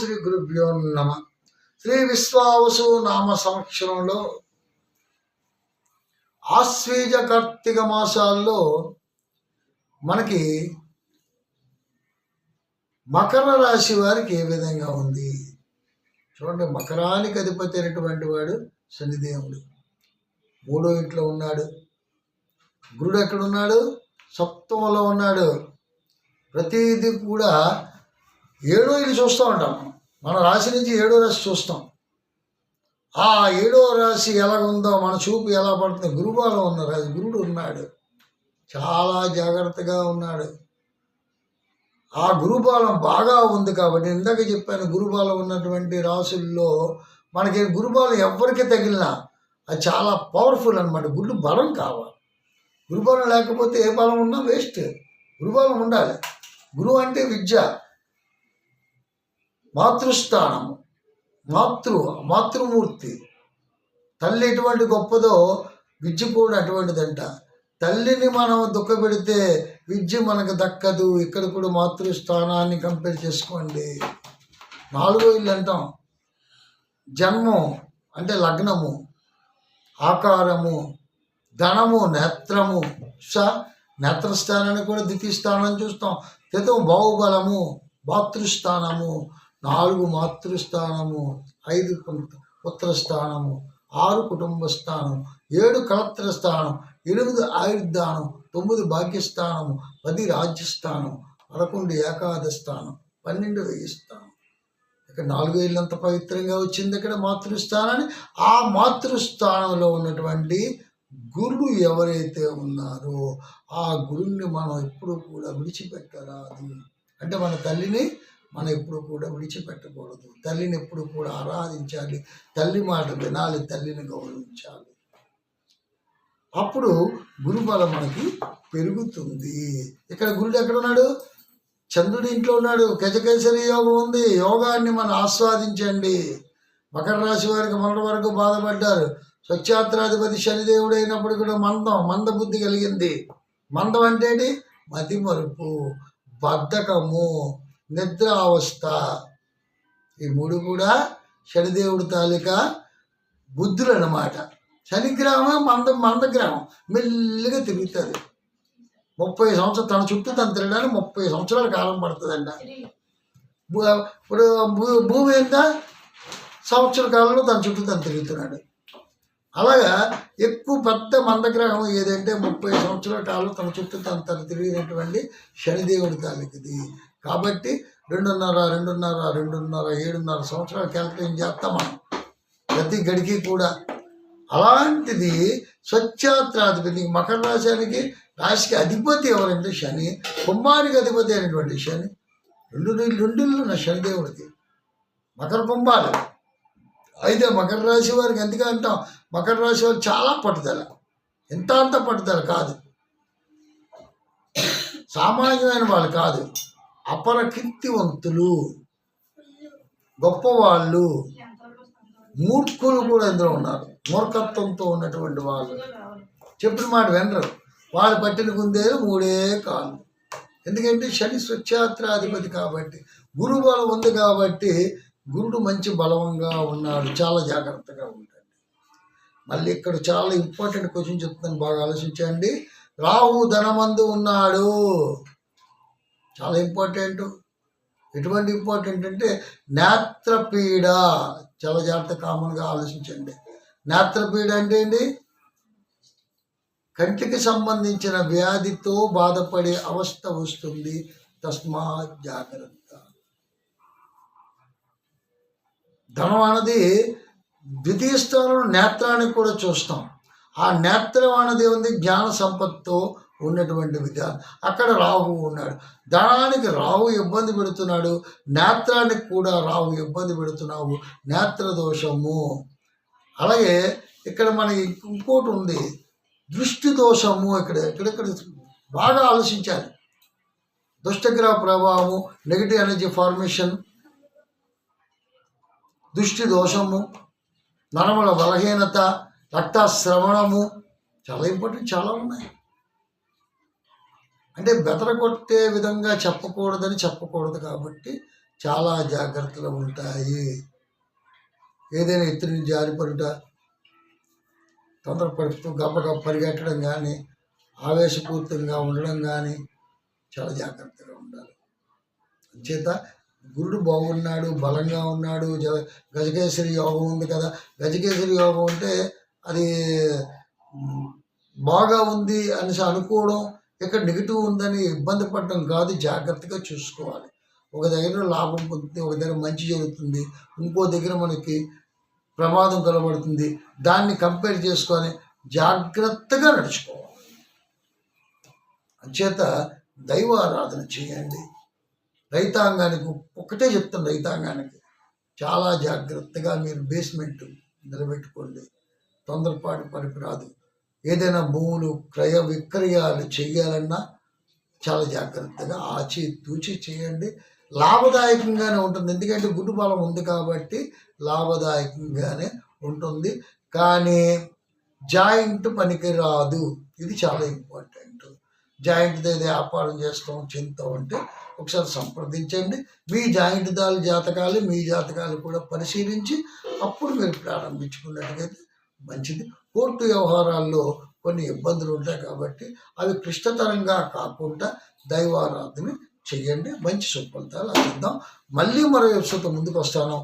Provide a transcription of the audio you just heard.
శ్రీ గురుభ్యో నమ. శ్రీ విశ్వావసు నామ సంవత్సరంలో ఆశ్వీజ కార్తీక మాసాల్లో మనకి మకర రాశి వారికి ఏ విధంగా ఉంది? చూడండి మకరానికి అధిపతి అయినటువంటి వాడు శనిదేవుడు. మూడో ఇంట్లో ఉన్నాడు. గురుడు ఎక్కడ ఉన్నాడు సప్తమంలో ఉన్నాడు. ప్రతిదీ కూడా ఏడో ఇల్లు చూస్తూ ఉంటాం. మన రాశి నుంచి ఏడో రాశి చూస్తాం. ఆ ఏడో రాశి ఎలా ఉందో మన చూపు ఎలా పడుతుంది గురుబాలం ఉన్న రాశి గురుడు ఉన్నాడు. చాలా జాగ్రత్తగా ఉన్నాడు. ఆ గురుబాలం బాగా ఉంది కాబట్టి ఇందాక చెప్పాను గురుబాలం ఉన్నటువంటి రాసుల్లో మనకి గురుబాలం ఎవరికి తగిలినా అది చాలా పవర్ఫుల్ అనమాట గురుడు బలం కావాలి. గురుబలం లేకపోతే ఏ బలం ఉన్నా వేస్ట్ గురుబలం ఉండాలి. గురువు అంటే విద్య. మాతృస్థానము మాతృ మాతృమూర్తి. తల్లి ఎటువంటి గొప్పదో విద్య కూడా అటువంటిదంట. తల్లిని మనం దుఃఖపెడితే విద్య మనకు దక్కదు. ఇక్కడ కూడా మాతృస్థానాన్ని కంపేర్ చేసుకోండి. నాలుగో ఇల్లు అంటాం. జన్మం అంటే లగ్నము ఆకారము ధనము నేత్రము. స నేత్రస్థానాన్ని కూడా ద్వితీయ స్థానం చూస్తాం. క్రితం బాహుబలము మాతృస్థానము. నాలుగు మాతృస్థానము ఐదు పుత్రస్థానము ఆరు కుటుంబ స్థానం ఏడు కలత్ర స్థానం ఎనిమిది ఆయుర్దానం తొమ్మిది భాగ్యస్థానము పది రాజ్యస్థానం పదకొండు ఏకాదశ స్థానం పన్నెండు వెయ్యి స్థానం ఇక్కడ నాలుగు వేలంత పవిత్రంగా వచ్చింది ఇక్కడ మాతృస్థానాన్ని. ఆ మాతృస్థానంలో ఉన్నటువంటి గురువు ఎవరైతే ఉన్నారో ఆ గురువుని మనం ఎప్పుడు కూడా విడిచిపెట్టరాదు. అంటే మన తల్లిని మనం ఎప్పుడు కూడా విడిచిపెట్టకూడదు. తల్లిని ఎప్పుడు కూడా ఆరాధించాలి. తల్లి మాట వినాలి. తల్లిని గౌరవించాలి. అప్పుడు గురుబలం మనకి పెరుగుతుంది. ఇక్కడ గురుడు ఎక్కడ ఉన్నాడు చంద్రుడి ఇంట్లో ఉన్నాడు. గజకేసరి యోగం ఉంది. యోగాన్ని మనం ఆస్వాదించండి. మకర రాశి వారికి మొన్నటి వరకు బాధపడ్డారు. స్వచ్ఛాత్రాధిపతి శనిదేవుడు అయినప్పుడు కూడా మందం మంద బుద్ధి కలిగింది. మందం అంటే మతిమరుపు బద్ధకము. నిద్రావస్థ. ఈ మూడు కూడా శనిదేవుడి తాలూకా బుద్ధులు అనమాట శనిగ్రహం మంద మందగ్రహం మెల్లిగా తిరుగుతుంది. ముప్పై సంవత్సరాలు తన చుట్టూ తను తిరగడానికి ముప్పై సంవత్సరాల కాలం పడుతుందంట. భూ- ఇప్పుడు భూ- భూమి ఎంత? సంవత్సర కాలంలో తన చుట్టూ తను తిరుగుతున్నాడు. అలాగా ఎక్కువ పెద్ద మందగ్రహం ఏదంటే ముప్పై సంవత్సరాల కాలం తన చుట్టూ తను తను తిరిగినటువంటి శనిదేవుడి తాలూకది. కాబట్టి రెండున్నర రెండున్నర రెండున్నర ఏడున్నర సంవత్సరాలు క్యాల్కులేట్ చేస్తాం మనం. ప్రతి గడికి కూడా. అలాంటిది స్వచ్ఛాత్రాధిపతి మకర రాశానికి రాశికి అధిపతి ఎవరంటే శని కుంభానికి అధిపతి అయినటువంటి శని రెండు రెండుల్లో శనిదేవుడికి. మకర కుంభాలు. అయితే మకర రాశి వారికి ఎందుకు అంటాం మకర రాశి వారు చాలా పట్టుదల. ఎంత అంత పట్టుదల కాదు. సామాన్యమైన వాళ్ళు కాదు. అపర కీర్తివంతులు గొప్పవాళ్ళు మూర్ఖులు కూడా ఇందులో ఉన్నారు. మూర్ఖత్వంతో ఉన్నటువంటి వాళ్ళు. చెప్పిన మాట వినరు. వాళ్ళు పట్టిన కుందేలు మూడే కాళ్ళు. ఎందుకంటే శని స్వచ్ఛాత్రాధిపతి కాబట్టి గురు బలం ఉంది కాబట్టి గురుడు మంచి బలంగా ఉన్నాడు. చాలా జాగ్రత్తగా ఉంటాడు మళ్ళీ ఇక్కడ చాలా ఇంపార్టెంట్ క్వశ్చన్ చెప్తాను బాగా ఆలోచించండి. రాహు ధనమందు ఉన్నాడు. చాలా ఇంపార్టెంట్. ఎటువంటి ఇంపార్టెంట్ అంటే నేత్రపీడ. చాలా జాగ్రత్త కామన్గా ఆలోచించండి. నేత్రపీడ అంటే ఏంటి కంటికి సంబంధించిన వ్యాధితో బాధపడే అవస్థ వస్తుంది. తస్మా జాగ్రత్త. ధనం అన్నది ద్వితీయ స్థానంలో నేత్రానికి కూడా చూస్తాం. ఆ నేత్రం అన్నది ఉంది జ్ఞాన సంపత్తో ఉన్నటువంటి విధానం అక్కడ రాహు ఉన్నాడు. ధనానికి రాహు ఇబ్బంది పెడుతున్నాడు. నేత్రానికి కూడా రాహు ఇబ్బంది పెడుతున్నావు. నేత్ర దోషము. అలాగే ఇక్కడ మనకి ఇంకోటి ఉంది. దృష్టి దోషము ఇక్కడ ఇక్కడెక్కడ బాగా ఆలోచించాలి. దుష్టగ్రహ ప్రభావము నెగిటివ్ ఎనర్జీ ఫార్మేషన్ దృష్టి దోషము నరముల బలహీనత రక్తశ్రవణము చాలా ఇంపార్టెంట్ చాలా ఉన్నాయి. అంటే బెదరగొట్టే విధంగా చెప్పకూడదని చెప్పకూడదు కాబట్టి చాలా జాగ్రత్తలు ఉంటాయి. ఏదైనా ఎత్తుని జారిపడుట తొందరపడుతూ గబగబ పరిగెట్టడం కానీ ఆవేశపూరితంగా ఉండడం కానీ చాలా జాగ్రత్తగా ఉండాలి. చేత గురుడు బాగున్నాడు బలంగా ఉన్నాడు జ- గజకేశ్వరి యోగం ఉంది కదా గజకేశ్వరి యోగం అంటే అది బాగా ఉంది అనేసి అనుకోవడం ఇక్కడ నెగిటివ్ ఉందని ఇబ్బంది పడడం కాదు జాగ్రత్తగా చూసుకోవాలి. ఒక దగ్గర లాభం పొందుతుంది ఒక దగ్గర మంచి జరుగుతుంది ఇంకో దగ్గర మనకి ప్రమాదం కనబడుతుంది. దాన్ని కంపేర్ చేసుకొని జాగ్రత్తగా నడుచుకోవాలి. అంచేత దైవ ఆరాధన చేయండి. రైతాంగానికి ఒకటే చెప్తాను రైతాంగానికి. చాలా జాగ్రత్తగా మీరు బేస్మెంట్ నిలబెట్టుకోండి. తొందరపాటు పనికిరాదు ఏదైనా భూములు క్రయ విక్రయాలు చేయాలన్నా చాలా జాగ్రత్తగా ఆచి తూచి చేయండి. లాభదాయకంగానే ఉంటుంది. ఎందుకంటే గుడ్డు బలం ఉంది కాబట్టి లాభదాయకంగానే ఉంటుంది. కానీ జాయింట్ పనికి రాదు. ఇది చాలా ఇంపార్టెంట్. జాయింట్ ఏదో వ్యాపారం చేస్తాం చింత ఉంటే ఒకసారి సంప్రదించండి. మీ జాయింట్ దాని జాతకాలు మీ జాతకాలు కూడా పరిశీలించి అప్పుడు మీరు ప్రారంభించుకున్నట్టుగైతే మంచిది. కోర్టు వ్యవహారాల్లో కొన్ని ఇబ్బందులు ఉంటాయి కాబట్టి అవి క్లిష్టతరంగా కాకుండా దైవారాధన చేయండి మంచి సుఫలితాలు అందిద్దాం. మళ్ళీ మరో ఎపిసోడ్తో ముందుకు వస్తాను